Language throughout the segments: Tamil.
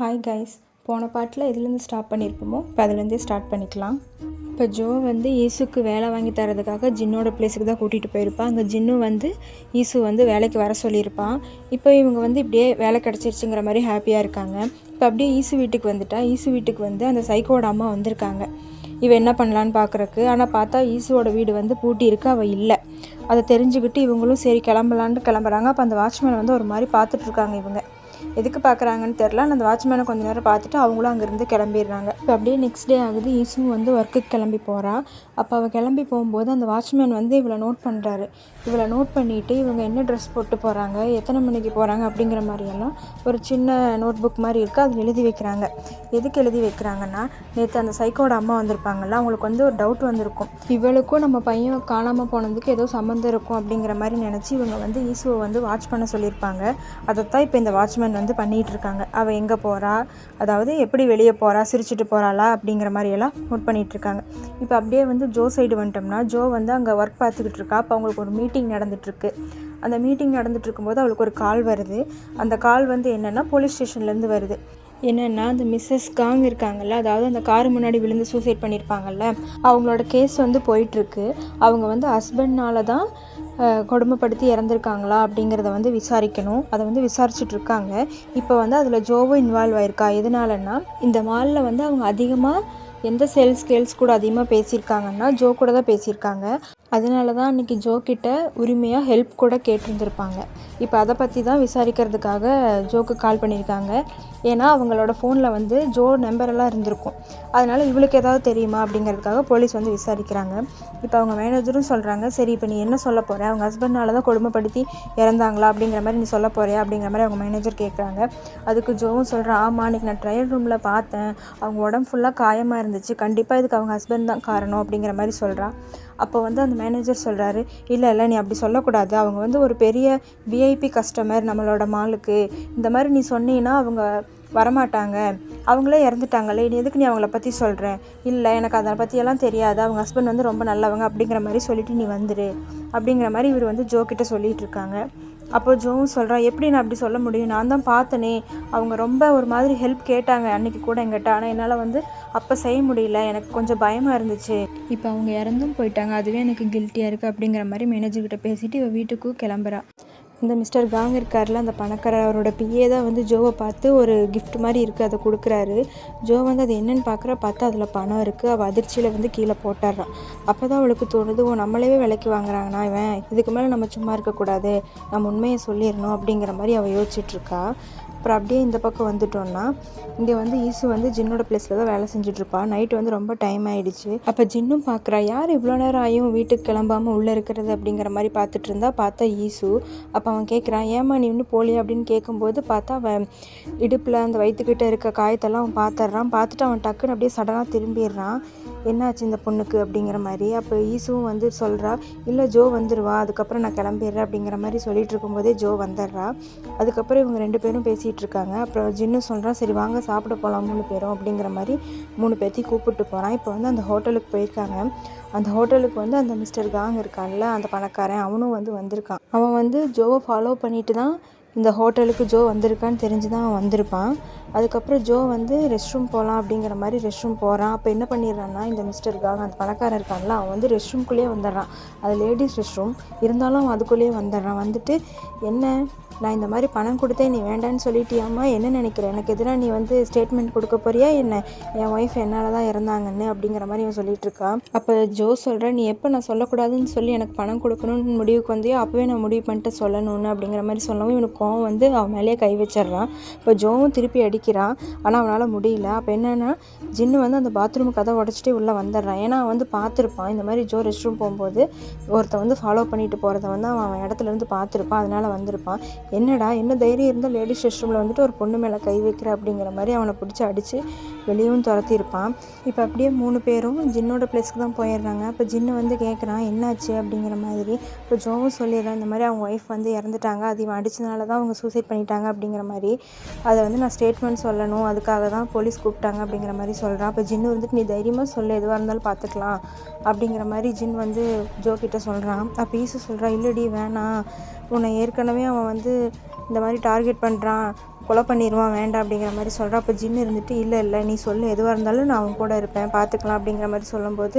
ஹாய் கைஸ் போன பாட்டில் எதுலேருந்து ஸ்டாப் பண்ணியிருப்போமோ இப்போ அதுலேருந்தே ஸ்டார்ட் பண்ணிக்கலாம். இப்போ ஜோ வந்து ஈசுக்கு வேலை வாங்கி தரதுக்காக ஜின்னோட பிளேஸுக்கு தான் கூட்டிகிட்டு போயிருப்பான் அங்கே ஜின்னு வந்து ஈசு வந்து வேலைக்கு வர சொல்லியிருப்பான் இப்போ இவங்க வந்து இப்படியே வேலை கிடச்சிருச்சுங்கிற மாதிரி ஹாப்பியாக இருக்காங்க. இப்போ அப்படியே ஈசு வீட்டுக்கு வந்துட்டா. ஈசு வீட்டுக்கு வந்து அந்த சைக்கோட அம்மா வந்திருக்காங்க. இவன் என்ன பண்ணலான்னு பார்க்குறக்கு ஆனால் பார்த்தா ஈசுவோட வீடு வந்து பூட்டி இருக்கு அவள் இல்லை. அதை தெரிஞ்சுக்கிட்டு இவங்களும் சரி கிளம்பலான்ட்டு கிளம்புறாங்க. அப்போ அந்த வாட்ச்மேன் வந்து ஒரு மாதிரி பார்த்துட்ருக்காங்க இவங்க. எதுக்கு பார்க்குறாங்கன்னு தெரில. அந்த வாட்ச்மேனை கொஞ்ச நேரம் பார்த்துட்டு அவங்களும் அங்கேருந்து கிளம்பிடுறாங்க. இப்போ அப்படியே நெக்ஸ்ட் டே ஆகுது. ஈசுவும் வந்து ஒர்க்குக்கு கிளம்பி போகிறா அப்போ அவள் கிளம்பி போகும்போது அந்த வாட்ச்மேன் வந்து இவளை நோட் பண்ணுறாரு இவளை நோட் பண்ணிவிட்டு இவங்க என்ன ட்ரெஸ் போட்டு போகிறாங்க எத்தனை மணிக்கு போகிறாங்க அப்படிங்கிற மாதிரியெல்லாம் ஒரு சின்ன நோட் புக் மாதிரி இருக்குது அதில் எழுதி வைக்கிறாங்க. எதுக்கு எழுதி வைக்கிறாங்கன்னா நேற்று அந்த சைக்கோட அம்மா வந்திருப்பாங்கல்ல அவங்களுக்கு வந்து ஒரு டவுட் வந்திருக்கும். இவளுக்கும் நம்ம பையன் காணாமல் போனதுக்கு ஏதோ சம்மந்தம் இருக்கும் அப்படிங்கிற மாதிரி நினச்சி இவங்க வந்து ஈசுவை வந்து வாட்ச் பண்ண சொல்லியிருப்பாங்க. அதைத்தான் இப்போ இந்த வாட்ச்மேன் வந்து பண்ணிகிட்டு இருக்காங்க அவள் எங்கே போகிறா அதாவது எப்படி வெளியே போகிறா சிரிச்சிட்டு போகிறாளா அப்படிங்கிற மாதிரியெல்லாம் நோட் பண்ணிகிட்டு இருக்காங்க இப்போ அப்படியே வந்து ஜோ சைடு வந்துட்டோம்னா ஜோ வந்து அங்கே ஒர்க் பார்த்துக்கிட்டு இருக்கா அப்போ அவங்களுக்கு ஒரு மீட்டிங் நடந்துகிட்ருக்கு. அந்த மீட்டிங் நடந்துட்டு இருக்கும்போது அவளுக்கு ஒரு கால் வருது. அந்த கால் வந்து என்னென்னா போலீஸ் ஸ்டேஷன்லேருந்து வருது. என்னென்னா அந்த மிஸ்ஸஸ் காங் இருக்காங்கல்ல அதாவது அந்த கார் முன்னாடி விழுந்து சூசைட் பண்ணியிருப்பாங்கல்ல அவங்களோட கேஸ் வந்து போயிட்டுருக்கு. அவங்க வந்து ஹஸ்பண்ட்னால தான் கொடுமைப்படுத்தி இறந்துருக்காங்களா அப்படிங்கிறத வந்து விசாரிக்கணும். அதை வந்து விசாரிச்சுட்டு இருக்காங்க இப்போ வந்து அதில் ஜோவும் இன்வால்வ் ஆயிருக்கா? எதனாலன்னா இந்த மாலில் வந்து அவங்க அதிகமாக எந்த சேல்ஸ் கேர்ள்ஸ் கூட அதிகமாக பேசியிருக்காங்கன்னா ஜோ கூட தான் பேசியிருக்காங்க. அதனால தான் அன்றைக்கி ஜோக்கிட்ட உரிமையாக ஹெல்ப் கூட கேட்டிருந்துருப்பாங்க. இப்போ அதை பற்றி தான் விசாரிக்கிறதுக்காக ஜோக்கு கால் பண்ணியிருக்காங்க. ஏன்னா அவங்களோட ஃபோனில் வந்து ஜோ நம்பரெல்லாம் இருந்திருக்கும். அதனால் இவளுக்கு ஏதாவது தெரியுமா அப்படிங்கிறதுக்காக போலீஸ் வந்து விசாரிக்கிறாங்க. இப்போ அவங்க மேனேஜரும் சொல்கிறாங்க சரி இப்போ நீ என்ன சொல்ல போகிற அவங்க ஹஸ்பண்ட்னால தான் கொடுமைப்படுத்தி இறந்தாங்களா? அப்படிங்கிற மாதிரி நீ சொல்ல போகிறியா அப்படிங்கிற மாதிரி அவங்க மேனேஜர் கேட்குறாங்க அதுக்கு ஜோவும் சொல்கிறான் ஆமாம் அன்றைக்கி நான் ட்ரையல் ரூமில் பார்த்தேன். அவங்க உடம்பு ஃபுல்லாக காயமாக இருந்துச்சு. கண்டிப்பாக இதுக்கு அவங்க ஹஸ்பண்ட் தான் காரணம். அப்படிங்கிற மாதிரி சொல்கிறான் அப்போ வந்து அந்த மேனேஜர் சொல்கிறாரு இல்லை இல்லை நீ அப்படி சொல்லக்கூடாது. அவங்க வந்து ஒரு பெரிய விஐபி கஸ்டமர் நம்மளோட மாலுக்கு இந்த மாதிரி நீ சொன்னீங்கன்னா அவங்க வரமாட்டாங்க. அவங்களே இறந்துட்டாங்களே. நீ எதுக்கு நீ அவங்கள பற்றி சொல்கிறேன் இல்லை எனக்கு அதை பற்றியெல்லாம் தெரியாது. அவங்க ஹஸ்பண்ட் வந்து ரொம்ப நல்லவங்க அப்படிங்கிற மாதிரி சொல்லிவிட்டு நீ வந்துடு அப்படிங்கிற மாதிரி இவர் வந்து ஜோக்கிட்ட சொல்லிகிட்டு இருக்காங்க. அப்போ ஜோவும் சொல்கிறா எப்படி நான் அப்படி சொல்ல முடியும்? நான் தான் பார்த்தனே. அவங்க ரொம்ப ஒரு மாதிரி ஹெல்ப் கேட்டாங்க அன்றைக்கி கூட எங்கிட்ட ஆனால் என்னால் வந்து அப்போ செய்ய முடியல. எனக்கு கொஞ்சம் பயமாக இருந்துச்சு. இப்போ அவங்க இறந்தும் போயிட்டாங்க. அதுவே எனக்கு கில்ட்டியாக இருக்குது அப்படிங்கிற மாதிரி மேனேஜர்கிட்ட பேசிவிட்டு இவள் வீட்டுக்கும் கிளம்புறா. இந்த மிஸ்டர் காங் இருக்கார்ல அந்த பணக்காரர் அவரோட பிஏ தான் வந்து ஜோவை பார்த்து ஒரு கிஃப்ட் மாதிரி இருக்குது அதை கொடுக்குறாரு. ஜோ வந்து அது என்னன்னு பார்க்குற பார்த்தா அதில் பணம் இருக்குது அவள் அதிர்ச்சியில் வந்து கீழே போட்டாடுறான் அப்போ தான் அவளுக்கு தோணுது ஓ நம்மளே விலைக்கு வாங்குறாங்கண்ணா இவன்? இதுக்கு மேலே நம்ம சும்மா இருக்கக்கூடாது. நம்ம உண்மையை சொல்லிடணும் அப்படிங்கிற மாதிரி அவள் யோசிச்சுட்ருக்கா அப்புறம் அப்படியே இந்த பக்கம் வந்துட்டோம்னா இங்கே வந்து ஈசு வந்து ஜின்னோட பிளேஸில் தான் வேலை செஞ்சுட்ருப்பா. நைட்டு வந்து ரொம்ப டைம் ஆகிடுச்சு அப்போ ஜின்னும் பார்க்குறா யார் இவ்வளோ நேரம் ஆயும் வீட்டுக்கு கிளம்பாமல் உள்ளே இருக்கிறது? அப்படிங்கிற மாதிரி பார்த்துட்டு இருந்தா பார்த்தா ஈசு. அப்போ அவன் கேட்குறான் ஏம்மா நீ இன்னும் போலியா? அப்படின்னு கேட்கும்போது பார்த்தா அவன் இடுப்பில் அந்த வயிற்றுக்கிட்ட இருக்க காயத்தெல்லாம் அவன் பார்த்துட்றான். பார்த்துட்டு அவன் டக்குன்னு அப்படியே சடனாக திரும்பிடுறான். என்னாச்சு இந்த பொண்ணுக்கு அப்படிங்கிற மாதிரி. அப்போ ஈசுவும் வந்து சொல்கிறா இல்லை ஜோ வந்துடுவா அதுக்கப்புறம் நான் கிளம்பிடுறேன். அப்படிங்கிற மாதிரி சொல்லிட்டு இருக்கும்போதே ஜோ வந்துடுறா. அதுக்கப்புறம் இவங்க ரெண்டு பேரும் பேசிகிட்டு இருக்காங்க. அப்புறம் ஜின்னு சொல்கிறான் சரி வாங்க சாப்பிட போகலாம் மூணு பேரும். அப்படிங்கிற மாதிரி மூணு பேர்த்தையும் கூப்பிட்டு போகிறான் இப்போ வந்து அந்த ஹோட்டலுக்கு போயிருக்காங்க. அந்த ஹோட்டலுக்கு வந்து அந்த மிஸ்டர் காங் இருக்கான்ல அந்த பணக்காரன் அவனும் வந்து வந்திருக்கான். அவன் வந்து ஜோவை ஃபாலோ பண்ணிட்டு தான் இந்த ஹோட்டலுக்கு ஜோ வந்திருக்கான்னு தெரிஞ்சு தான் அவன் வந்திருப்பான். அதுக்கப்புறம் ஜோ வந்து ரெஸ்ட் ரூம் போகலாம் அப்படிங்கிற மாதிரி ரெஸ்ட் ரூம் போகிறான் அப்போ என்ன பண்ணிடுறான்னா இந்த மிஸ்டர் காங் அந்த பணக்காரன் இருக்கான்ல அவன் வந்து ரெஸ்ட் ரூம்குள்ளேயே வந்துடுறான். அது லேடிஸ் ரெஸ்ட் ரூம் இருந்தாலும் அவன் அதுக்குள்ளேயே வந்துடுறான். வந்துட்டு என்ன? நான் இந்த மாதிரி பணம் கொடுத்தே நீ வேண்டான்னு சொல்லிட்டியாம்மா? என்ன நினைக்கிற? எனக்கு எதிராக நீ வந்து ஸ்டேட்மெண்ட் கொடுக்க போறியா என்ன? என் ஒய்ஃப் என்னால் தான் இறந்தாங்கன்னு அப்படிங்கிற மாதிரி அவன் சொல்லிட்டு இருக்கான் அப்போ ஜோ சொல்கிறேன் நீ எப்போ நான் சொல்லக்கூடாதுன்னு சொல்லி எனக்கு பணம் கொடுக்கணும்னு முடிவுக்கு வந்தியோ அப்போவே நான் முடிவு பண்ணிட்டு சொல்லணும்னு அப்படிங்கிற மாதிரி சொல்லவும் இவனுக்கு கோவம் வந்து அவன் மேலேயே கை வச்சிடறான். இப்போ ஜோவும் திருப்பி அடி அடிக்கிறான் ஆனால் அவனால் முடியல. அப்போ என்னென்னா ஜின்னு வந்து அந்த பாத்ரூம் கதை உடச்சிட்டு உள்ளே வந்துடுறான். ஏன்னா அவன் வந்து பார்த்துருப்பான். இந்த மாதிரி ஜோ ரெஸ்ட் ரூம் போகும்போது ஒருத்தன் வந்து ஃபாலோ பண்ணிட்டு போகிறத வந்து அவன் அவன் இடத்துல இருந்து பார்த்துருப்பான். அதனால் வந்திருப்பான். என்னடா என்ன தைரியம் இருந்தால் லேடிஸ் ரெஸ்ட் ரூமில் வந்துட்டு ஒரு பொண்ணு மேலே கை வைக்கிற அப்படிங்கிற மாதிரி அவனை பிடிச்சி அடித்து வெளியும் துரத்தியிருப்பான் இப்போ அப்படியே மூணு பேரும் ஜின்னோட பிளேஸ்க்கு தான் போயிடுறாங்க. இப்போ ஜின்னு வந்து கேட்குறான் என்னாச்சு? அப்படிங்கிற மாதிரி. இப்போ ஜோவும் சொல்லிடுறான் இந்த மாதிரி அவங்க ஒய்ஃப் வந்து இறந்துட்டாங்க. அது இவன் அடிச்சதுனால தான் அவங்க சூசைட் பண்ணிட்டாங்க. அப்படிங்கிற மாதிரி. அதை வந்து நான் ஸ்டேட்மெண்ட் சொல்லணும். அதுக்காக தான் போலீஸ் கூப்பிட்டாங்க அப்படிங்கிற மாதிரி சொல்கிறான் அப்போ ஜின்னு வந்துட்டு நீ தைரியமாக சொல்லு. எதுவாக இருந்தாலும் பார்த்துக்கலாம் அப்படிங்கிற மாதிரி ஜின் வந்து ஜோ கிட்ட சொல்கிறான் அப்போ ஈசு சொல்கிறான் இல்லடி வேணாம். உன்னை ஏற்கனவே அவன் வந்து இந்த மாதிரி டார்கெட் பண்ணுறான் கொலை பண்ணிடுவான் வேண்டாம் அப்படிங்கிற மாதிரி சொல்கிறான் அப்போ ஜின்னு இருந்துட்டு இல்லை இல்லை நீ சொல்லு. எதுவாக இருந்தாலும் நான் அவன் கூட இருப்பேன். பார்த்துக்கலாம் அப்படிங்கிற மாதிரி சொல்லும்போது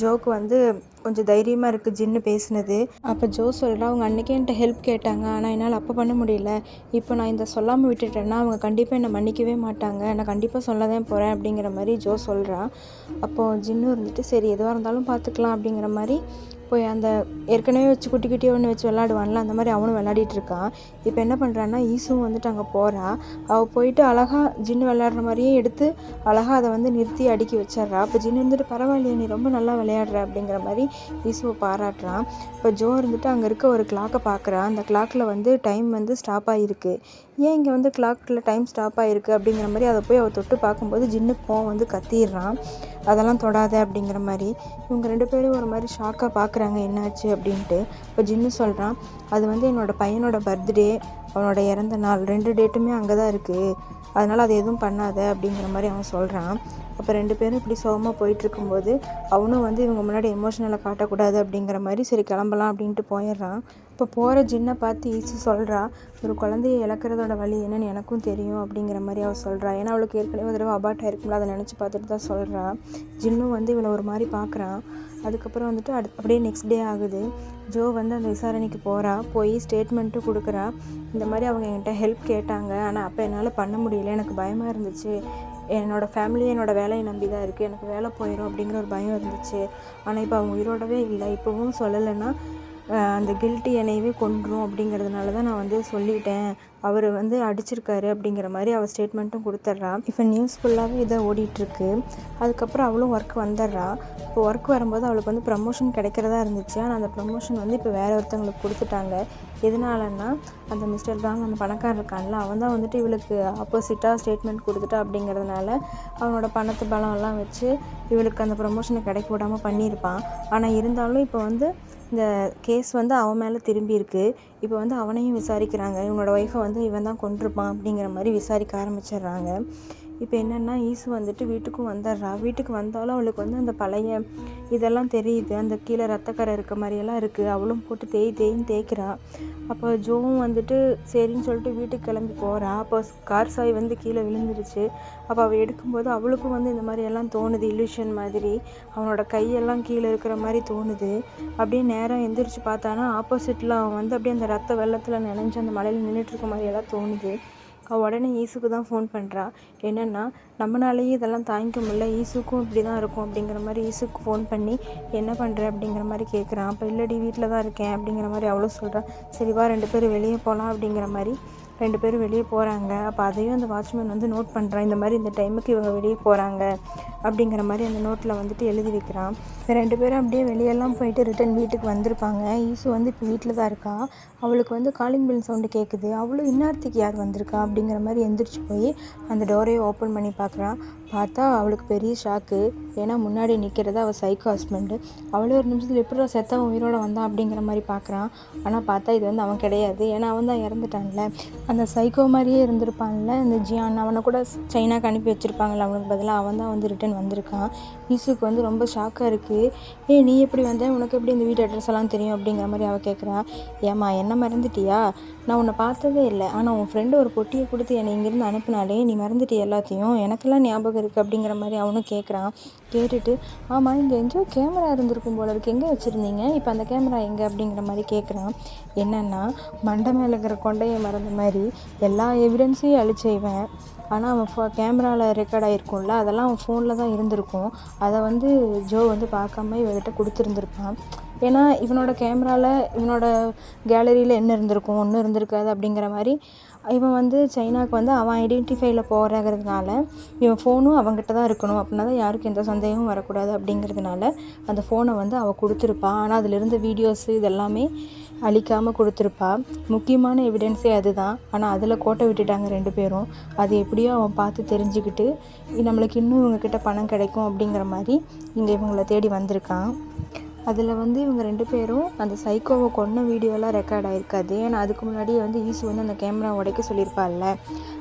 ஜோக்கு வந்து கொஞ்சம் தைரியமாக இருக்குது ஜின்னு பேசினது. அப்போ ஜோ சொல்கிறா அவங்க அன்றைக்கே என்கிட்ட ஹெல்ப் கேட்டாங்க. ஆனால் என்னால் அப்போ பண்ண முடியல. இப்போ நான் இந்த சொல்லாமல் விட்டுட்டேன்னா அவங்க கண்டிப்பாக என்னை மன்னிக்கவே மாட்டாங்க. நான் கண்டிப்பாக சொல்ல தான் போகிறேன் அப்படிங்கிற மாதிரி ஜோ சொல்கிறா அப்போது ஜின்னு இருந்துட்டு சரி எதுவாக இருந்தாலும் பார்த்துக்கலாம் அப்படிங்கிற மாதிரி போய் அந்த ஏற்கனவே வச்சு குட்டி குட்டியாக ஒன்று வச்சு விளாடுவான்ல அந்த மாதிரி அவனும் விளாடிட்டு இருக்கான். இப்போ என்ன பண்ணுறான்னா ஈசுவும் வந்துட்டு அங்கே போகிறான் அவள் போயிட்டு அழகாக ஜின்னு விளையாடுற மாதிரியே எடுத்து அழகாக அதை வந்து நிறுத்தி அடுக்கி வச்சிட்றா. அப்போ ஜின்னு இருந்துட்டு பரவாயில்லையே நீ ரொம்ப நல்லா விளையாடுற அப்படிங்கிற மாதிரி ஈசுவை பாராட்டுறான். இப்போ ஜோ இருந்துட்டு அங்கே இருக்க ஒரு கிளாக்கை பார்க்குறான் அந்த கிளாக்கில் வந்து டைம் வந்து ஸ்டாப் ஆகிருக்கு ஏன் இங்கே வந்து கிளாக்கில் டைம் ஸ்டாப் ஆகிருக்கு அப்படிங்கிற மாதிரி அதை போய் அவள் தொட்டு பார்க்கும்போது ஜின்னு போ வந்து கத்திடுறான். அதெல்லாம் தொடாத அப்படிங்கிற மாதிரி. இவங்க ரெண்டு பேரும் ஒரு மாதிரி ஷாக்காக பார்க்குறாங்க என்னாச்சு அப்படின்ட்டு. இப்போ ஜின்னு சொல்கிறான் அது வந்து என்னோடய பையனோட பர்த்டே அவனோட இறந்த நாள் ரெண்டு டேட்டுமே அங்கே தான் இருக்குது அதனால் அது எதுவும் பண்ணாத அப்படிங்கிற மாதிரி அவன் சொல்கிறான் அப்போ ரெண்டு பேரும் இப்படி சோகமாக போயிட்டுருக்கும்போது அவனும் வந்து இவங்க முன்னாடி எமோஷனலை காட்டக்கூடாது அப்படிங்கிற மாதிரி சரி கிளம்பலாம் அப்படின்ட்டு போயிடுறான். இப்போ போகிற ஜின்னை பார்த்து ஈஸி சொல்கிறா ஒரு குழந்தைய இழக்கிறதோட வழி என்னன்னு எனக்கும் தெரியும் அப்படிங்கிற மாதிரி அவள் சொல்கிறா ஏன்னா அவளுக்கு ஏற்கனவே ஒரு தடவை அபார்ட் ஆயிருக்கும்ல அதை நினச்சி பார்த்துட்டு தான் சொல்கிறா ஜின்னும் வந்து இவளை ஒரு மாதிரி பார்க்குறான். அதுக்கப்புறம் வந்துட்டு அடு அப்படியே நெக்ஸ்ட் டே ஆகுது. ஜோ வந்து அந்த விசாரணைக்கு போகிறா போய் ஸ்டேட்மெண்ட்டும் கொடுக்குறா. இந்த மாதிரி அவங்க என்கிட்ட ஹெல்ப் கேட்டாங்க. ஆனால் அப்போ என்னால் பண்ண முடியல. எனக்கு பயமாக இருந்துச்சு. என்னோடய ஃபேமிலி என்னோடய வேலையை நம்பி தான் இருக்குது எனக்கு வேலை போயிடும் அப்படிங்கிற ஒரு பயம் இருந்துச்சு. ஆனால் இப்போ அவங்க உயிரோடவே இல்லை. இப்போவும் சொல்லலைன்னா அந்த கில்ட்டி என்னையவே கொன்றும் அப்படிங்கிறதுனால தான் நான் வந்து சொல்லிட்டேன். அவர் வந்து அடிச்சிருக்காரு அப்படிங்கிற மாதிரி அவள் ஸ்டேட்மெண்ட்டும் கொடுத்துட்றா இப்போ நியூஸ் ஃபுல்லாகவே இதை ஓடிட்டுருக்கு. அதுக்கப்புறம் அவளும் ஒர்க் வந்துடுறா இப்போ ஒர்க் வரும்போது அவளுக்கு வந்து ப்ரமோஷன் கிடைக்கிறதா இருந்துச்சு. ஆனால் அந்த ப்ரமோஷன் வந்து இப்போ வேறு ஒருத்தவங்களுக்கு கொடுத்துட்டாங்க. எதனாலன்னா அந்த மிஸ்டர் தாங்க அந்த பணக்காரர் இருக்கான்ல அவன் தான் வந்துட்டு இவளுக்கு ஆப்போசிட்டாக ஸ்டேட்மெண்ட் கொடுத்துட்டா அப்படிங்கிறதுனால அவனோட பணத்து பலம்லாம் வச்சு இவளுக்கு அந்த ப்ரமோஷனை கிடைக்க விடாமல் பண்ணியிருப்பான். ஆனால் இருந்தாலும் இப்போ வந்து இந்த கேஸ் வந்து அவன் மேலே திரும்பி இருக்குது இப்போ வந்து அவனையும் விசாரிக்கிறாங்க. இவனோட ஒய்ஃபை வந்து இவன் தான் கொண்டிருப்பான் அப்படிங்கிற மாதிரி விசாரிக்க ஆரம்பிச்சிடுறாங்க. இப்போ என்னென்னா ஈசு வந்துட்டு வீட்டுக்கும் வந்துடுறா வீட்டுக்கு வந்தாலும் அவளுக்கு வந்து அந்த பழைய இதெல்லாம் தெரியுது. அந்த கீழே ரத்தக்கரை இருக்க மாதிரியெல்லாம் இருக்குது அவளும் போட்டு தேய் தேயின்னு தேய்க்கிறா. அப்போ ஜோவும் வந்துட்டு சரின்னு சொல்லிட்டு வீட்டுக்கு கிளம்பி போகிறா அப்போ கார் சாய் வந்து கீழே விழுந்துருச்சு. அப்போ அவள் எடுக்கும்போது அவளுக்கும் வந்து இந்த மாதிரியெல்லாம் தோணுது. இல்யூஷன் மாதிரி. அவனோட கையெல்லாம் கீழே இருக்கிற மாதிரி தோணுது. அப்படியே நேராக எந்திரிச்சு பார்த்தானா ஆப்போசிட்டில் அவன் வந்து அப்படியே அந்த ரத்த வெள்ளத்தில் நினைஞ்சு அந்த மலையில் நின்றுட்டு இருக்க மாதிரியெல்லாம் தோணுது. அவள் உடனே ஈசுக்கு தான் ஃபோன் பண்ணுறா என்னென்னா நம்மளாலேயே இதெல்லாம் தாங்கிக்க முடியல. ஈசுக்கும் இப்படி தான் இருக்கும். அப்படிங்கிற மாதிரி ஈசுக்கு ஃபோன் பண்ணி என்ன பண்ணுற அப்படிங்கிற மாதிரி கேட்குறான் அப்போ இல்லடி வீட்டில் தான் இருக்கேன். அப்படிங்கிற மாதிரி அவ்வளோ சொல்கிறான் சரி வா ரெண்டு பேரும் வெளியே போகலாம் அப்படிங்கிற மாதிரி ரெண்டு பேரும் வெளியே போகிறாங்க அப்போ அதையும் அந்த வாட்ச்மேன் வந்து நோட் பண்ணுறான் இந்த மாதிரி இந்த டைமுக்கு இவங்க வெளியே போகிறாங்க அப்படிங்கிற மாதிரி அந்த நோட்டில் வந்துட்டு எழுதி வைக்கிறான். ரெண்டு பேரும் அப்படியே வெளியெல்லாம் போயிட்டு ரிட்டன் வீட்டுக்கு வந்திருப்பாங்க. ஈசு வந்து இப்போ வீட்டில் தான் இருக்கா? அவளுக்கு வந்து காலிங் பெல் சவுண்டு கேட்குது அவளும் இன்னார்த்திக்கு யார் வந்திருக்கா? அப்படிங்கிற மாதிரி எந்திரிச்சு போய் அந்த டோரையை ஓப்பன் பண்ணி பார்க்குறான். பார்த்தா அவளுக்கு பெரிய ஷாக்கு ஏன்னா முன்னாடி நிற்கிறது அவள் சைக்கோ ஹஸ்பண்டு அவளே ஒரு நிமிஷத்தில் எப்படிடா செத்தவன் உயிரோட வந்தான் அப்படிங்கிற மாதிரி பார்க்குறான் ஆனால் பார்த்தா இது வந்து அவன் கிடையாது. ஏன்னா அவன் தான் இறந்துட்டான்ல. அந்த சைக்கோ மாதிரியே இருந்திருப்பான்ல இந்த ஜியான். அவனை கூட சைனாக்கு அனுப்பி வச்சுருப்பாங்கல்ல அவனுக்கு பதிலாக அவன் தான் வந்து ரிட்டன் வந்திருக்கான். ஈசுக்கு வந்து ரொம்ப ஷாக்காக இருக்குது ஏ நீ எப்படி வந்த? உனக்கு எப்படி இந்த வீட்டு அட்ரஸ் எல்லாம் தெரியும்? அப்படிங்கிற மாதிரி அவள் கேட்குறா ஏம்மா என்ன மறந்துட்டியா? நான் உன்னை பார்த்ததே இல்லை. ஆனால் உன் ஃப்ரெண்டு ஒரு பொட்டியை கொடுத்து என்னை இங்கேருந்து அனுப்புனாலே நீ மறந்துட்டு எல்லாத்தையும். எனக்கெல்லாம் ஞாபகம் இருக்குது அப்படிங்கிற மாதிரி அவனும் கேட்குறான் கேட்டுட்டு ஆமாம் இங்கே எங்கேயோ கேமரா இருந்திருக்கும் போல இருக்கு. எங்கே வச்சுருந்தீங்க? இப்போ அந்த கேமரா எங்கே? அப்படிங்கிற மாதிரி கேட்குறான் என்னென்னா மண்டை மேலே இருக்கிற கொண்டையை மறந்த மாதிரி எல்லா எவிடன்ஸையும் அழிச்ச இவன். ஆனால் அவன் ஃபோ கேமராவில் ரெக்கார்ட் ஆகிருக்கும்ல அதெல்லாம் அவன் ஃபோனில் தான் இருந்திருக்கும். அதை வந்து ஜோ வந்து பார்க்காம இவகிட்ட கொடுத்துருந்துருப்பான். ஏன்னா இவனோட கேமராவில் இவனோட கேலரியில் என்ன இருந்திருக்கும் ஒன்றும் இருந்திருக்காது அப்படிங்கிற மாதிரி இவன் வந்து சைனாவுக்கு வந்து அவன் ஐடென்டிஃபைல போகிறங்கிறதுனால இவன் ஃபோனும் அவங்ககிட்ட தான் இருக்கணும். அப்படின்னா தான் யாருக்கும் எந்த சந்தேகமும் வரக்கூடாது அப்படிங்கிறதுனால அந்த ஃபோனை வந்து அவள் கொடுத்துருப்பான் ஆனால் அதில் இருந்த வீடியோஸு இதெல்லாமே அழிக்காமல் கொடுத்துருப்பா. முக்கியமான எவிடென்ஸே அதுதான். ஆனால் அதில் கோட்டை விட்டுட்டாங்க ரெண்டு பேரும். அது எப்படியோ அவன் பார்த்து தெரிஞ்சுக்கிட்டு நம்மளுக்கு இன்னும் இவங்கக்கிட்ட பணம் கிடைக்கும் அப்படிங்கிற மாதிரி இங்கே இவங்கள தேடி வந்திருக்கான். அதில் வந்து இவங்க ரெண்டு பேரும் அந்த சைக்கோவை கொன்ன வீடியோலாம் ரெக்கார்ட் ஆகிருக்காது ஏன்னா அதுக்கு முன்னாடியே வந்து ஈசு வந்து அந்த கேமரா உடைக்க சொல்லியிருப்பாள்ல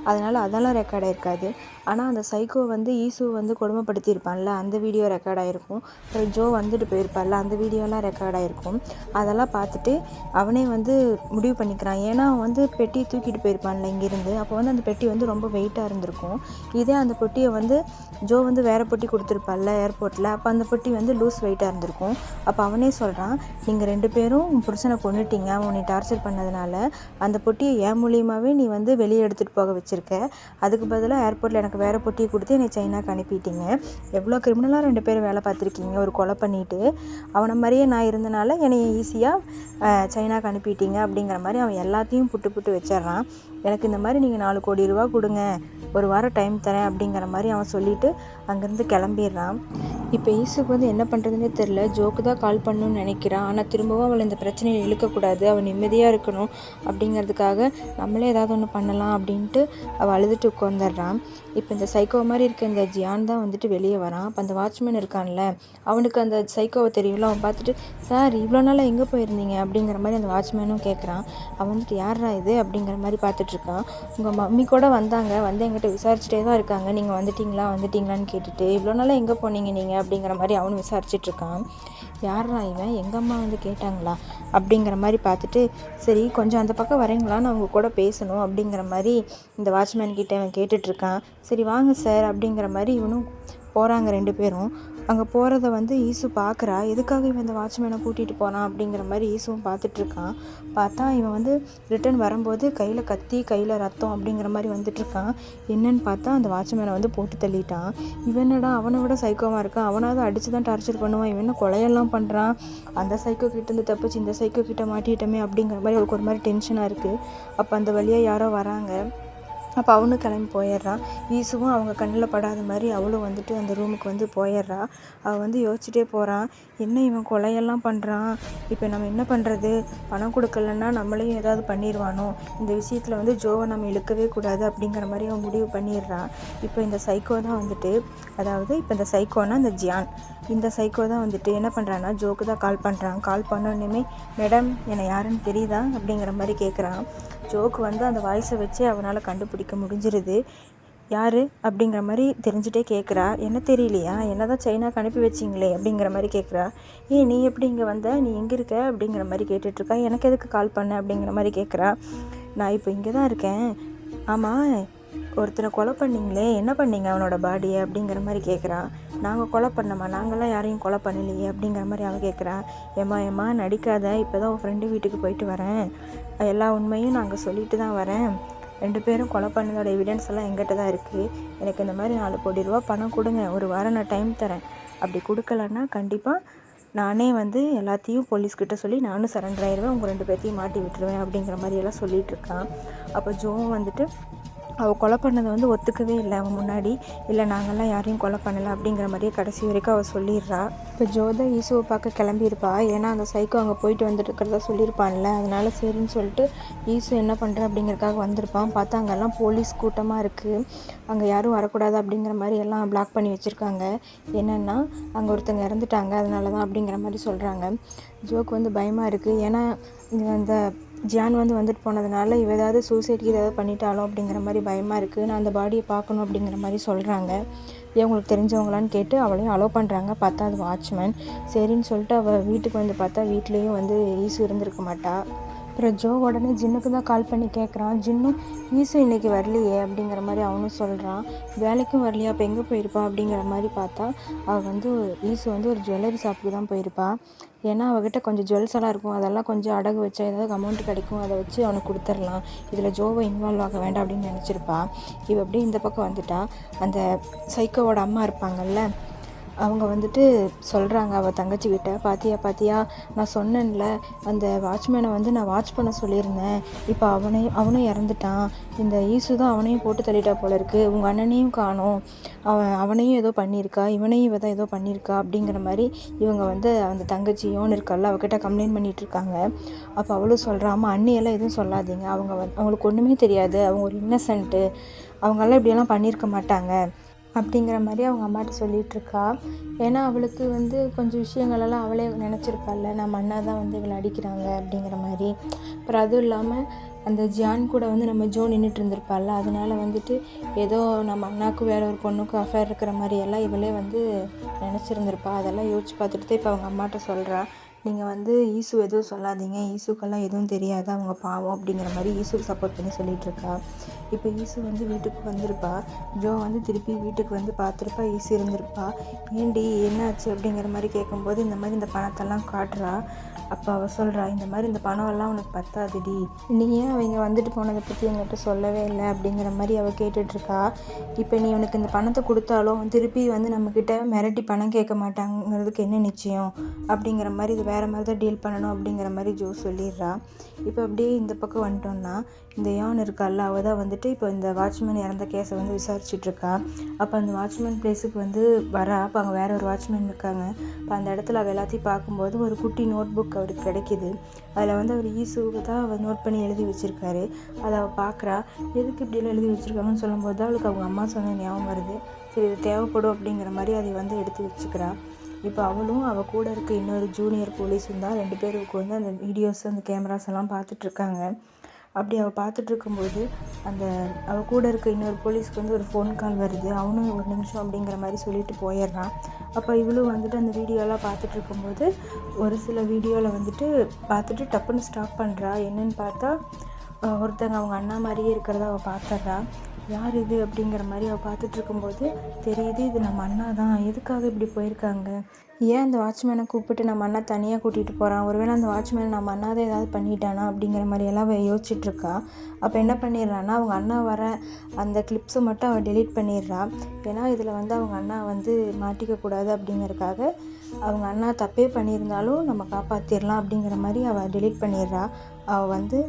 அதனால் அதெல்லாம் ரெக்கார்ட் ஆகிருக்காது ஆனால் அந்த சைக்கோ வந்து ஈசு வந்து கொடுமைப்படுத்தியிருப்பான்ல. அந்த வீடியோ ரெக்கார்ட் ஆகிருக்கும் அப்புறம் ஜோ வந்துட்டு போயிருப்பார்ல. அந்த வீடியோலாம் ரெக்கார்ட் ஆகிருக்கும் அதெல்லாம் பார்த்துட்டு அவனே வந்து முடிவு பண்ணிக்கிறான். ஏன்னா அவன் வந்து பெட்டியை தூக்கிட்டு போயிருப்பான்ல இங்கேருந்து. அப்போ வந்து அந்த பெட்டி வந்து ரொம்ப வெயிட்டாக இருந்திருக்கும். இதே அந்த பொட்டியை வந்து ஜோ வந்து வேறு பொட்டி கொடுத்துருப்பாள்ல ஏர்போர்ட்டில் அப்போ அந்த பொட்டி வந்து லூஸ் வெயிட்டாக இருந்திருக்கும். அப்போ அவனே சொல்கிறான் நீங்கள் ரெண்டு பேரும் உன் புருஷனை கொண்டுட்டீங்க அவன் உன்னை டார்ச்சர் பண்ணதுனால. அந்த பொட்டியை என் மூலியமாகவே நீ வந்து வெளியே எடுத்துகிட்டு போக வச்சுருக்க. அதுக்கு பதிலாக ஏர்போர்ட்டில் எனக்கு வேறு பொட்டியை கொடுத்து என்னை சைனாக்கு அனுப்பிட்டீங்க. எவ்வளோ கிரிமினலாக ரெண்டு பேரும் வேலை பார்த்துருக்கீங்க ஒரு கொலை பண்ணிவிட்டு அவனை மாதிரியே நான் இருந்தனால என்னை ஈஸியாக சைனாக்கு அனுப்பிட்டீங்க அப்படிங்கிற மாதிரி அவன் எல்லாத்தையும் புட்டு புட்டு வச்சிட்றான். எனக்கு இந்த மாதிரி நீங்கள் நாலு கோடி ரூபா கொடுங்க ஒரு வாரம் டைம் தரேன் அப்படிங்கிற மாதிரி அவன் சொல்லிவிட்டு அங்கேருந்து கிளம்பிடுறான். இப்போ ஈசுக்கு வந்து என்ன பண்ணுறதுனே தெரில ஜோக்கு தான் கால் பண்ணணும்னு நினைக்கிறான். ஆனால் திரும்பவும் அவளை இந்த பிரச்சனையில் இழுக்கக்கூடாது. அவள் நிம்மதியாக இருக்கணும் அப்படிங்கிறதுக்காக நம்மளே ஏதாவது ஒன்று பண்ணலாம் அப்படின்ட்டு அவள் அழுதுட்டு உட்காந்துடுறான் இப்போ இந்த சைக்கோ மாதிரி இருக்க இந்த ஜியான் தான் வந்துட்டு வெளியே வரான். அப்போ அந்த வாட்ச்மேன் இருக்கான்ல அவனுக்கு அந்த சைக்கோவை தெரியும்ல. அவன் பார்த்துட்டு சார் இவ்வளோ நாளாக எங்கே போயிருந்தீங்க? அப்படிங்கிற மாதிரி அந்த வாட்ச்மேனும் கேட்குறான் அவன் வந்துட்டு யாரா இது? அப்படிங்கிற மாதிரி பார்த்துட்ருக்கான் உங்கள் மம்மி கூட வந்தாங்க. வந்து எங்கிட்ட விசாரிச்சுட்டே தான் இருக்காங்க. நீங்கள் வந்துட்டீங்களா? வந்துட்டீங்களான்னு கேட்டுட்டு இவ்வளோ நாளாக எங்கே போனீங்க நீங்கள் அப்படிங்கிற மாதிரி அவனும் விசாரிச்சிட்ருக்கான். யாரா இவன்? எங்கள் அம்மா வந்து கேட்டாங்களா? அப்படிங்கிற மாதிரி பார்த்துட்டு சரி கொஞ்சம் அந்த பக்கம் வரீங்களா நான் உங்கள் கூட பேசணும் அப்படிங்கிற மாதிரி இந்த வாட்ச்மேன் கிட்டே அவன் கேட்டுட்ருக்கான். சரி வாங்க சார் அப்படிங்கிற மாதிரி இவனும் போகிறாங்க ரெண்டு பேரும். அங்கே போகிறத வந்து ஈசு பார்க்குறா எதுக்காக இவன் இந்த வாட்ச்மேனை கூட்டிகிட்டு போகிறான் அப்படிங்கிற மாதிரி ஈசுவும் பார்த்துட்ருக்கான் பார்த்தா இவன் வந்து ரிட்டன் வரும்போது கையில் கத்தி கையில் ரத்தம் அப்படிங்கிற மாதிரி வந்துட்டுருக்கான் என்னன்னு பார்த்தா அந்த வாட்ச்மேனை வந்து போட்டு தள்ளிட்டான். இவனடா அவனை விட சைக்கோவாக இருக்கான். அவனாவது அடித்து தான் டார்ச்சர் பண்ணுவான். இவன் கொலையெல்லாம் பண்ணுறான் அந்த சைக்கோ கிட்டேருந்து தப்பிச்சு இந்த சைக்கோ கிட்ட மாட்டிட்டோமே அப்படிங்கிற மாதிரி அவளுக்கு ஒரு மாதிரி டென்ஷனாக இருக்குது அப்போ அந்த வழியாக யாரோ வராங்க. அப்போ அவனும் கிளம்பி போயிடுறான் ஈசுவும் அவங்க கண்ணில் படாத மாதிரி அவளும் வந்துட்டு அந்த ரூமுக்கு வந்து போயிடுறா. அவள் வந்து யோசிச்சுட்டே போகிறான் என்ன இவன் கொலையெல்லாம் பண்ணுறான் இப்போ நம்ம என்ன பண்ணுறது பணம் கொடுக்கலன்னா நம்மளையும் ஏதாவது பண்ணிடுவானோ? இந்த விஷயத்தில் வந்து ஜோவை நம்ம இழுக்கவே கூடாது அப்படிங்கிற மாதிரி அவன் முடிவு பண்ணிடுறான் இப்போ இந்த சைக்கோ தான் வந்துட்டு அதாவது இப்போ இந்த சைக்கோனா இந்த ஜியான். இந்த சைக்கோ தான் வந்துட்டு என்ன பண்ணுறான்னா ஜோக்கு தான் கால் பண்ணுறான் கால் பண்ணோன்னே மேடம் என்னை யாருன்னு தெரியுதா? அப்படிங்கிற மாதிரி கேட்குறான் ஜோக்கு வந்து அந்த வாய்ஸை வச்சு அவனால் கண்டுபிடிக்க முடிஞ்சிருது. யார்? அப்படிங்கிற மாதிரி தெரிஞ்சுட்டே கேட்குறா என்ன தெரியலையா? என்ன தான் சைனாக்கு அனுப்பி வச்சிங்களே? அப்படிங்கிற மாதிரி கேட்குறா ஏ நீ எப்படி இங்கே வந்த? நீ எங்கே இருக்க? அப்படிங்கிற மாதிரி கேட்டுட்ருக்கா. எனக்கு எதுக்கு கால் பண்ண? அப்படிங்கிற மாதிரி கேட்குறா நான் இப்போ இங்கே தான் இருக்கேன். ஆமாம் ஒருத்தரை கொலை பண்ணீங்களே என்ன பண்ணீங்க அவனோட பாடியை அப்படிங்கிற மாதிரி கேட்குறான் நாங்கள் கொலை பண்ணோமா? நாங்களாம் யாரையும் கொலை பண்ணலையே அப்படிங்கிற மாதிரி அவன் கேட்குறான் ஏம்மா ஏம்மா நடிக்காத இப்போ தான் உன் ஃப்ரெண்டு வீட்டுக்கு போயிட்டு வரேன். எல்லா உண்மையும் நாங்கள் சொல்லிட்டு தான் வரேன். ரெண்டு பேரும் கொலை பண்ணதோட எவிடன்ஸ் எல்லாம் எங்கிட்ட தான் இருக்குது எனக்கு இந்த மாதிரி நாலு கோடி ரூபா பணம் கொடுங்க ஒரு வாரம் நான் டைம் தரேன். அப்படி கொடுக்கலன்னா கண்டிப்பாக நானே வந்து எல்லாத்தையும் போலீஸ்கிட்ட சொல்லி நானும் சரண்டர் ஆயிடுவேன் உங்கள் ரெண்டு பேர்த்தையும் மாட்டி விட்டுருவேன் அப்படிங்கிற மாதிரியெல்லாம் சொல்லிகிட்டு இருக்கான். அப்போ ஜோவும் வந்துட்டு அவள் கொலை பண்ணதை வந்து ஒத்துக்கவே இல்லை. அவன் முன்னாடி இல்லை நாங்கள்லாம் யாரையும் கொலை பண்ணலை அப்படிங்கிற மாதிரியே கடைசி வரைக்கும் அவள் சொல்லிடுறா. இப்போ ஜோதா ஈசுவை பார்க்க கிளம்பியிருப்பா. ஏன்னா அந்த சைக்கோ அங்கே போயிட்டு வந்துட்டு இருக்கிறதா சொல்லியிருப்பான்ல. அதனால சரின்னு சொல்லிட்டு ஈசு என்ன பண்ணுறா அப்படிங்கிறதுக்காக வந்திருப்பான். பார்த்தா அங்கெல்லாம் போலீஸ் கூட்டமாக இருக்குது அங்கே யாரும் வரக்கூடாது அப்படிங்கிற மாதிரி எல்லாம் பிளாக் பண்ணி வச்சுருக்காங்க. என்னென்னா அங்கே ஒருத்தங்க இறந்துட்டாங்க. அதனால தான் அப்படிங்கிற மாதிரி சொல்கிறாங்க ஜோக்கு வந்து பயமாக இருக்குது ஏன்னா இந்த ஜியான் வந்து வந்துட்டு போனதுனால இவ ஏதாவது சூசைட் ஏதாவது பண்ணிட்டாலோ அப்படிங்கிற மாதிரி பயமாக இருக்குது நான் அந்த பாடியை பார்க்கணும் அப்படிங்கிற மாதிரி சொல்கிறாங்க இவங்களுக்கு தெரிஞ்சவங்களான்னு கேட்டு அவளையும் அலோவ் பண்ணுறாங்க பார்த்தா அது வாட்ச்மேன் சரின்னு சொல்லிட்டு அவள் வீட்டுக்கு வந்து பார்த்தா வீட்லேயும் வந்து ஈசு இருந்திருக்க மாட்டா. அப்புறம் ஜோ உடனே ஜின்னுக்கு தான் கால் பண்ணி கேட்குறான் ஜின்னும் ஈசு இன்றைக்கி வரலையே அப்படிங்கிற மாதிரி அவனும் சொல்கிறான் வேலைக்கும் வரலையா? அப்போ எங்கே போயிருப்பா? அப்படிங்கிற மாதிரி பார்த்தா அவள் வந்து ஈசு வந்து ஒரு ஜுவல்லரி ஷாப்புக்கு தான் போயிருப்பா. ஏன்னா அவகிட்ட கொஞ்சம் ஜுவல்ஸ் எல்லாம் இருக்கும். அதெல்லாம் கொஞ்சம் அடகு வச்சு ஏதாவது அமௌண்ட் கிடைக்கும். அதை வச்சு அவனுக்கு கொடுத்துர்லாம் இதில் ஜோவை இன்வால்வ் ஆக வேண்டாம் அப்படின்னு நினச்சிருப்பா. இவ அப்படியே இந்த பக்கம் வந்துட்டா. அந்த சைக்கோவோட அம்மா இருப்பாங்கல்ல அவங்க வந்துட்டு சொல்கிறாங்க அவள் தங்கச்சிக்கிட்ட பாத்தியா பாத்தியா நான் சொன்னேன்ல அந்த வாட்ச்மேனை வந்து நான் வாட்ச் பண்ண சொல்லியிருந்தேன். இப்போ அவனையும் அவனும் இறந்துட்டான். இந்த ஈசு தான் அவனையும் போட்டு தள்ளிட்டா போல இருக்குது உங்கள் அண்ணனையும் காணோம். அவன் அவனையும் ஏதோ பண்ணியிருக்கா இவனையும் இவ தான் ஏதோ பண்ணியிருக்கா அப்படிங்கிற மாதிரி இவங்க வந்து அந்த தங்கச்சியோன்னு இருக்கல்ல அவகிட்ட கம்ப்ளைண்ட் பண்ணிகிட்டு இருக்காங்க. அப்போ அவளும் சொல்கிறாமா அண்ணியெல்லாம் எதுவும் சொல்லாதீங்க. அவங்க வந் அவங்களுக்கு ஒன்றுமே தெரியாது. அவங்க ஒரு இன்னசென்ட்டு அவங்கெல்லாம் இப்படியெல்லாம் பண்ணியிருக்க மாட்டாங்க. அப்படிங்கிற மாதிரி அவங்க அம்மாட்ட சொல்லிகிட்ருக்கா ஏன்னா அவளுக்கு வந்து கொஞ்சம் விஷயங்களெல்லாம் அவளே நினச்சிருப்பாள்ல நம்ம அண்ணா தான் வந்து இவளை அடிக்கிறாங்க அப்படிங்கிற மாதிரி. அப்புறம் அதுவும் இல்லாமல் அந்த ஜியான் கூட வந்து நம்ம ஜோ நின்றுட்டு இருந்திருப்பாள்ல. அதனால வந்துட்டு ஏதோ நம்ம அண்ணாக்கும் வேற ஒரு பொண்ணுக்கும் அஃபேர் இருக்கிற மாதிரி எல்லாம் இவளே வந்து நினச்சிருந்திருப்பா. அதெல்லாம் யோசிச்சு பார்த்துட்டு தான் இப்போ அவங்க அம்மாட்ட சொல்கிறா நீங்கள் வந்து ஈசு எதுவும் சொல்லாதீங்க. ஈசுக்கெல்லாம் எதுவும் தெரியாது. அவங்க பாவம் அப்படிங்கிற மாதிரி ஈசுக்கு சப்போர்ட் பண்ணி சொல்லிகிட்ருக்கா இப்போ ஈசு வந்து வீட்டுக்கு வந்திருப்பா. ஜோ வந்து திருப்பி வீட்டுக்கு வந்து பார்த்துருப்பா. ஈசு இருந்திருப்பா. ஏண்டி என்னாச்சு அப்படிங்கிற மாதிரி கேட்கும்போது இந்த மாதிரி இந்த பணத்தெல்லாம் காட்டுறா. அப்போ அவள் சொல்கிறா இந்த மாதிரி இந்த பணம்லாம் உனக்கு பத்தாதுடி. நீ ஏன் அவங்க வந்துட்டு போனதை பற்றி என்கிட்ட சொல்லவே இல்லை? அப்படிங்கிற மாதிரி அவள் கேட்டுட்ருக்கா. இப்போ நீ உனக்கு இந்த பணத்தை கொடுத்தாலும் திருப்பி வந்து நம்மக்கிட்ட மிரட்டி பணம் கேட்க மாட்டாங்கிறதுக்கு என்ன நிச்சயம்? அப்படிங்கிற மாதிரி இது வேறு மாதிரி தான் டீல் பண்ணணும் அப்படிங்கிற மாதிரி ஜோ சொல்லிடுறா. இப்போ அப்படியே இந்த பக்கம் வந்துட்டோம்னா இந்த யான் இருக்கால்ல அவள் தான் வந்துட்டு இப்போ இந்த வாட்ச்மேன் இறந்த கேஸை வந்து விசாரிச்சுட்ருக்கா. அப்போ அந்த வாட்ச்மேன் பிளேஸுக்கு வந்து வரா. அப்போ அங்கே வேற ஒரு வாட்ச்மேன் இருக்காங்க. இப்போ அந்த இடத்துல அவள் எல்லாத்தையும் பார்க்கும்போது ஒரு குட்டி நோட் புக் அவருக்கு கிடைக்கிது. அதில் வந்து அவர் ஈசுவை தான் அவர் நோட் பண்ணி எழுதி வச்சுருக்காரு. அதை அவள் பார்க்குறா. எதுக்கு இப்படிலாம் எழுதி வச்சுருக்காங்கன்னு சொல்லும்போது தான் அவளுக்கு அவங்க அம்மா சொன்ன ஞாபகம் வருது. சரி இது தேவைப்படும் அப்படிங்கிற மாதிரி அதை வந்து எடுத்து வச்சுக்கிறா. இப்போ அவளும் அவள் கூட இருக்க இன்னொரு ஜூனியர் போலீஸும் தான் ரெண்டு பேருக்கு வந்து அந்த வீடியோஸ் அந்த கேமராஸ் எல்லாம் பார்த்துட்ருக்காங்க அப்படி அவள் பார்த்துட்டு இருக்கும்போது அந்த அவள் கூட இருக்க இன்னொரு போலீஸ்க்கு வந்து ஒரு ஃபோன் கால் வருது. அவனும் ஒரு நிமிஷம் அப்படிங்கிற மாதிரி சொல்லிட்டு போயிடுறான். அப்போ இவளும் வந்துட்டு அந்த வீடியோலாம் பார்த்துட்டு இருக்கும்போது ஒரு சில வீடியோவில் வந்துட்டு பார்த்துட்டு டப்புன்னு ஸ்டாப் பண்ணுறா என்னன்னு பார்த்தா ஒருத்தங்க அவங்க அண்ணா மாதிரியே இருக்கிறத அவள் பார்த்துட்றா. யார் இது அப்படிங்கிற மாதிரி அவள் பார்த்துட்டு இருக்கும்போது தெரியுது இது நம்ம அண்ணா தான். எதுக்காக இப்படி போயிருக்காங்க? ஏன் அந்த வாட்ச்மேனை கூப்பிட்டு நம்ம அண்ணா தனியாக கூட்டிகிட்டு போகிறான் ஒருவேளை அந்த வாட்ச்மேன் நம்ம அண்ணா தான் ஏதாவது பண்ணிட்டானா அப்படிங்கிற மாதிரி எல்லாம் அவள் யோசிச்சிட்டுருக்கா அப்போ என்ன பண்ணிடுறான்னா அவங்க அண்ணா வர அந்த கிளிப்ஸை மட்டும் அவள் டெலீட் பண்ணிடுறா. ஏன்னா இதில் வந்து அவங்க அண்ணா வந்து மாட்டிக்கக்கூடாது அப்படிங்கிறதுக்காக அவங்க அண்ணா தப்பே பண்ணியிருந்தாலும் நம்ம காப்பாற்றிடலாம் அப்படிங்கிற மாதிரி அவள் டெலீட் பண்ணிடுறா. அவள் வந்து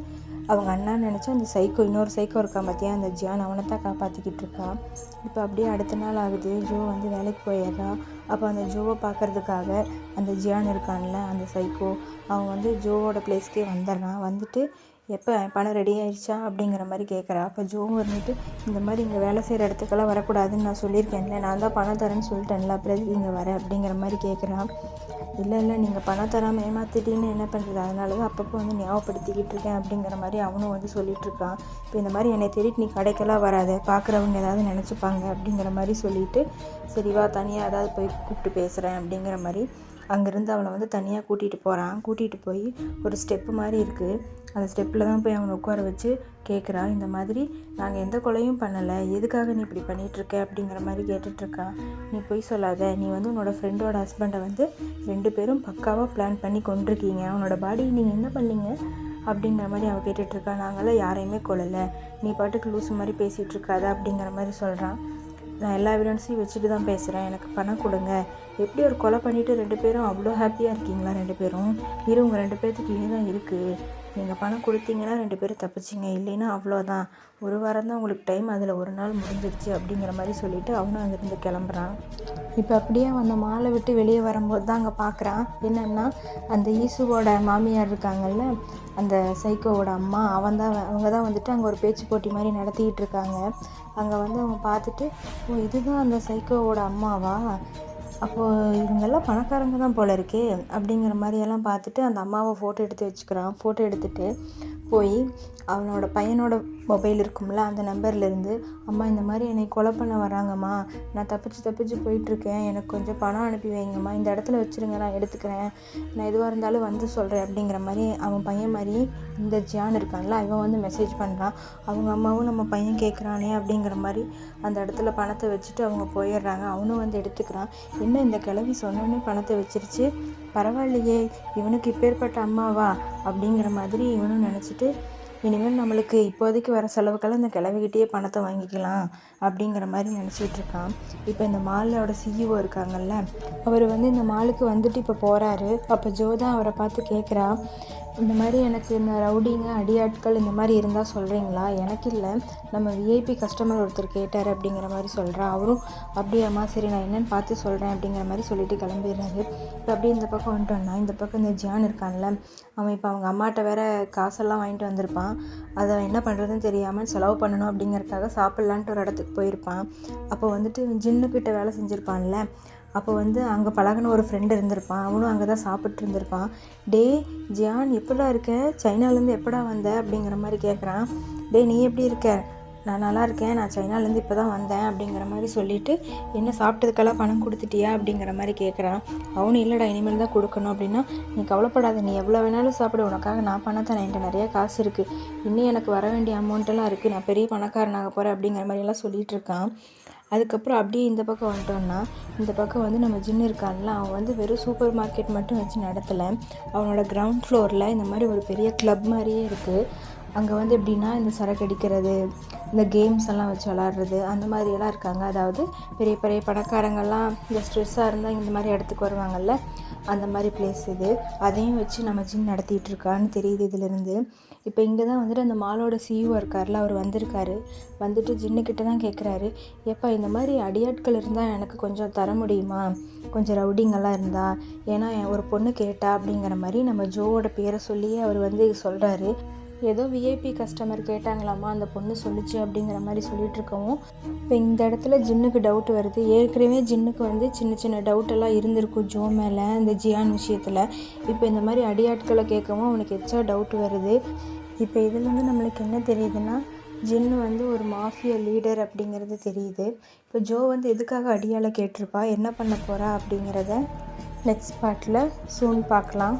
அவங்க அண்ணா நினச்சா அந்த சைக்கோ இன்னொரு சைக்கோ இருக்கான் பார்த்தியா அந்த ஜியான் அவனை தான் காப்பாற்றிக்கிட்டு இருக்கான் இப்போ அப்படியே அடுத்த நாள் ஆகுது. ஜோ வந்து வேலைக்கு போயிடுறா. அப்போ அந்த ஜோவை பார்க்கறதுக்காக அந்த ஜியான் இருக்கான்ல அந்த சைக்கோ அவன் வந்து ஜோவோட பிளேஸ்க்கே வந்துடுறான். வந்துட்டு எப்போ பணம் ரெடி ஆயிடுச்சா அப்படிங்கிற மாதிரி கேட்குறா அப்போ ஜோவும் இருந்துட்டு இந்த மாதிரி இங்கே வேலை செய்கிற இடத்துக்கெல்லாம் வரக்கூடாதுன்னு நான் சொல்லியிருக்கேன்ல நான் தான் பணம் தரேன்னு சொல்லிட்டேன்ல அப்புறம் எதுக்கு இங்கே வர அப்படிங்கிற மாதிரி கேட்குறா இல்லை இல்லை நீங்கள் பணம் தராமல் ஏமாத்திட்டீங்கன்னு என்ன பண்ணுறது அதனால தான் அப்பப்போ வந்து ஞாபகப்படுத்திக்கிட்டு இருக்கேன் அப்படிங்கிற மாதிரி அவனும் வந்து சொல்லிகிட்ருக்கான் இப்போ இந்த மாதிரி என்னை தேடிட்டு நீ கடைக்கெல்லாம் வராத பார்க்குறவங்க ஏதாவது நினச்சிப்பாங்க அப்படிங்கிற மாதிரி சொல்லிட்டு சரிவா தனியாக ஏதாவது போய் கூப்பிட்டு பேசுகிறேன் அப்படிங்கிற மாதிரி அங்கேருந்து அவளை வந்து தனியாக கூட்டிகிட்டு போகிறான் கூட்டிகிட்டு போய் ஒரு ஸ்டெப்பு மாதிரி இருக்குது அந்த ஸ்டெப்பில் தான் போய் அவனை உட்கார வச்சு கேட்குறா இந்த மாதிரி நாங்கள் எந்த கொலையும் பண்ணலை. எதுக்காக நீ இப்படி பண்ணிகிட்ருக்க அப்படிங்கிற மாதிரி கேட்டுட்ருக்கா நீ பொய் சொல்லாத. நீ வந்து உன்னோட ஃப்ரெண்டோட ஹஸ்பண்டை வந்து ரெண்டு பேரும் பக்காவாக பிளான் பண்ணி கொண்டிருக்கீங்க. அவனோட பாடி நீங்கள் என்ன பண்ணீங்க? அப்படிங்கிற மாதிரி அவள் கேட்டுட்ருக்கா நாங்களாம் யாரையுமே கொல்லலை. நீ பாட்டுக்கு லூஸ் மாதிரி பேசிகிட்ருக்காத அப்படிங்கிற மாதிரி சொல்கிறான் நான் எல்லா எவிடன்ஸையும் வச்சுட்டு தான் பேசுகிறேன் எனக்கு பணம் கொடுங்க. எப்படி ஒரு கொலை பண்ணிவிட்டு ரெண்டு பேரும் அவ்வளோ ஹாப்பியாக இருக்கீங்களா ரெண்டு பேரும்? இரு உங்கள் ரெண்டு பேர்த்துக்கு இதுதான் இருக்குது நீங்கள் பணம் கொடுத்தீங்கன்னா ரெண்டு பேரும் தப்பிச்சிங்க. இல்லைன்னா அவ்வளோதான். ஒரு வாரம் தான் உங்களுக்கு டைம் அதில் ஒரு நாள் முடிஞ்சிருச்சு அப்படிங்கிற மாதிரி சொல்லிவிட்டு அவனும் அங்கேருந்து கிளம்புறான். இப்போ அப்படியே அந்த மாலை விட்டு வெளியே வரும்போது தான் அங்கே பார்க்குறான் என்னென்னா அந்த ஈசுவோட மாமியார் இருக்காங்கல்ல அந்த சைக்கோவோட அம்மா அவன் தான் அவங்க தான் வந்துட்டு அங்கே ஒரு பேச்சு போட்டி மாதிரி நடத்திக்கிட்டு இருக்காங்க. அங்கே வந்து அவங்க பார்த்துட்டு ஓ இதுதான் அந்த சைக்கோவோட அம்மாவா? அப்போது இவங்கெல்லாம் பணக்காரங்க தான் போல இருக்கே அப்படிங்கிற மாதிரியெல்லாம் பார்த்துட்டு அந்த அம்மாவை ஃபோட்டோ எடுத்து வச்சுக்கிறான். ஃபோட்டோ எடுத்துகிட்டு போய் அவனோட பையனோட மொபைல் இருக்கும்ல அந்த நம்பர்லேருந்து அம்மா இந்த மாதிரி என்னை கொலை பண்ண வராங்கம்மா நான் தப்பிச்சு தப்பிச்சு போயிட்டுருக்கேன். எனக்கு கொஞ்சம் பணம் அனுப்பி வைங்கம்மா. இந்த இடத்துல வச்சுருங்க நான் எடுத்துக்கிறேன். நான் எதுவாக இருந்தாலும் வந்து சொல்கிறேன் அப்படிங்கிற மாதிரி அவன் பையன் மாதிரி இந்த ஜியான் இருக்கான்ல இவன் வந்து மெசேஜ் பண்ணுறான் அவங்க அம்மாவும் நம்ம பையன் கேட்குறானே அப்படிங்கிற மாதிரி அந்த இடத்துல பணத்தை வச்சுட்டு அவங்க போயிடுறாங்க. அவனும் வந்து எடுத்துக்கிறான். என்ன இந்த கிழவி சொன்னோடனே பணத்தை வச்சிருச்சு? பரவாயில்லையே இவனுக்கு இப்பேற்பட்ட அம்மாவா? அப்படிங்கிற மாதிரி இவனும் நினச்சிட்டு இனிமேல் நம்மளுக்கு இப்போதைக்கு வர செலவுக்கெல்லாம் இந்த கிளவிக்கிட்டே பணத்தை வாங்கிக்கலாம் அப்படிங்கிற மாதிரி நினச்சிட்டு இருக்கான். இப்போ இந்த மாலோட சிஇஓ இருக்காங்கல்ல அவர் வந்து இந்த மாலுக்கு வந்துட்டு இப்போ போகிறாரு அப்போ ஜோதா அவரை பார்த்து கேட்குறா இந்த மாதிரி எனக்கு இந்த ரவுடிங்க அடியாட்கள் இந்த மாதிரி இருந்தால் சொல்கிறீங்களா எனக்கு இல்லை. நம்ம விஐபி கஸ்டமர் ஒருத்தர் கேட்டார் அப்படிங்கிற மாதிரி சொல்கிறா அவரும் அப்படியாம்மா சரி நான் என்னென்னு பார்த்து சொல்கிறேன் அப்படிங்கிற மாதிரி சொல்லிட்டு கிளம்பிடுறாரு. இப்போ அப்படியே இந்த பக்கம் வந்துட்டோம்னா இந்த பக்கம் இந்த ஜியான் இருக்கான்ல அவன் இப்போ அவங்க அம்மாட்ட வேற காசெல்லாம் வாங்கிட்டு வந்திருப்பான். அதை என்ன பண்ணுறதுன்னு தெரியாமல் செலவு பண்ணணும் அப்படிங்கிறதுக்காக சாப்பிட்லான்ட்டு ஒரு இடத்துக்கு போயிருப்பான். அப்போ வந்துட்டு ஜின்னுக்கிட்ட வேலை செஞ்சுருப்பான்ல அப்போ வந்து அங்கே பழகின ஒரு ஃப்ரெண்டு இருந்திருப்பான். அவனும் அங்கே தான் சாப்பிட்டு இருந்திருப்பான் டே ஜியான் எப்படா இருக்க? சைனாலேருந்து எப்படா வந்த? அப்படிங்கிற மாதிரி கேட்குறான் டே நீ எப்படி இருக்க? நான் நல்லா இருக்கேன். நான் சைனாலேருந்து இப்போ தான் வந்தேன். அப்படிங்கிற மாதிரி சொல்லிவிட்டு என்ன சாப்பிட்டதுக்கெல்லாம் பணம் கொடுத்துட்டியா? அப்படிங்கிற மாதிரி கேட்குறான் அவனும் இல்லைடா இனிமேல் தான் கொடுக்கணும். அப்படின்னா நீ கவலைப்படாத. நீ எவ்வளோ வேணாலும் சாப்பிடு. உனக்காக நான் பண்ண தரேன். என்கிட்ட நிறையா காசு இருக்குது இன்னும் எனக்கு வர வேண்டிய அமௌண்ட்டெல்லாம் இருக்குது நான் பெரிய பணக்காரனாக போகிறேன் அப்படிங்கிற மாதிரிலாம் சொல்லிகிட்டு இருக்கான். அதுக்கப்புறம் அப்படியே இந்த பக்கம் வந்துட்டோம்னா இந்த பக்கம் வந்து நம்ம ஜின்னு இருக்கான்ல அவன் வந்து வெறும் சூப்பர் மார்க்கெட் மட்டும் வச்சு நடத்தலை. அவனோட கிரவுண்ட் ஃப்ளோரில் இந்த மாதிரி ஒரு பெரிய கிளப் மாதிரியே இருக்குது அங்கே வந்து எப்படின்னா இந்த சரக்கு அடிக்கிறது இந்த கேம்ஸ் எல்லாம் வச்சு விளாட்றது அந்த மாதிரியெல்லாம் இருக்காங்க. அதாவது பெரிய பெரிய பணக்காரங்கள்லாம் இந்த ஸ்ட்ரெஸ்ஸாக இருந்தால் இந்த மாதிரி இடத்துக்கு வருவாங்கல்ல அந்த மாதிரி பிளேஸ் இது. அதையும் வச்சு நம்ம ஜின் நடத்திட்டு இருக்கான்னு தெரியுது இதுலேருந்து இப்போ இங்கே தான் வந்துட்டு அந்த மாலோட சிஇஓ இருக்கார்ல அவர் வந்திருக்காரு. வந்துட்டு ஜின்னுக்கிட்ட தான் கேட்குறாரு ஏப்பா இந்த மாதிரி அடியாட்கள் இருந்தால் எனக்கு கொஞ்சம் தர முடியுமா? கொஞ்சம் ரவுடிங்கெல்லாம் இருந்தால் ஏன்னா என் ஒரு பொண்ணு கேட்டா அப்படிங்கிற மாதிரி நம்ம ஜோவோட பேரை சொல்லியே அவர் வந்து சொல்கிறாரு ஏதோ விஐபி கஸ்டமர் கேட்டாங்களாமா அந்த பொண்ணு சொல்லிச்சு அப்படிங்கிற மாதிரி சொல்லிட்டு இருக்கவும் இப்போ இந்த இடத்துல ஜின்னுக்கு டவுட் வருது. ஏற்கனவே ஜின்னுக்கு வந்து சின்ன சின்ன டவுட் எல்லாம் இருந்திருக்கும் ஜோ மேலே இந்த ஜியான் விஷயத்தில். இப்போ இந்த மாதிரி அடியாட்களை கேட்கவும் அவனுக்கு எச்சா டவுட் வருது. இப்போ இதுலேருந்து நம்மளுக்கு என்ன தெரியுதுன்னா ஜின்னு வந்து ஒரு மாஃபியா லீடர் அப்படிங்கிறது தெரியுது. இப்போ ஜோ வந்து எதுக்காக அடியால் கேட்டிருப்பா என்ன பண்ண போகிறா அப்படிங்கிறத நெக்ஸ்ட் பார்ட்டில் சூன் பார்க்கலாம்.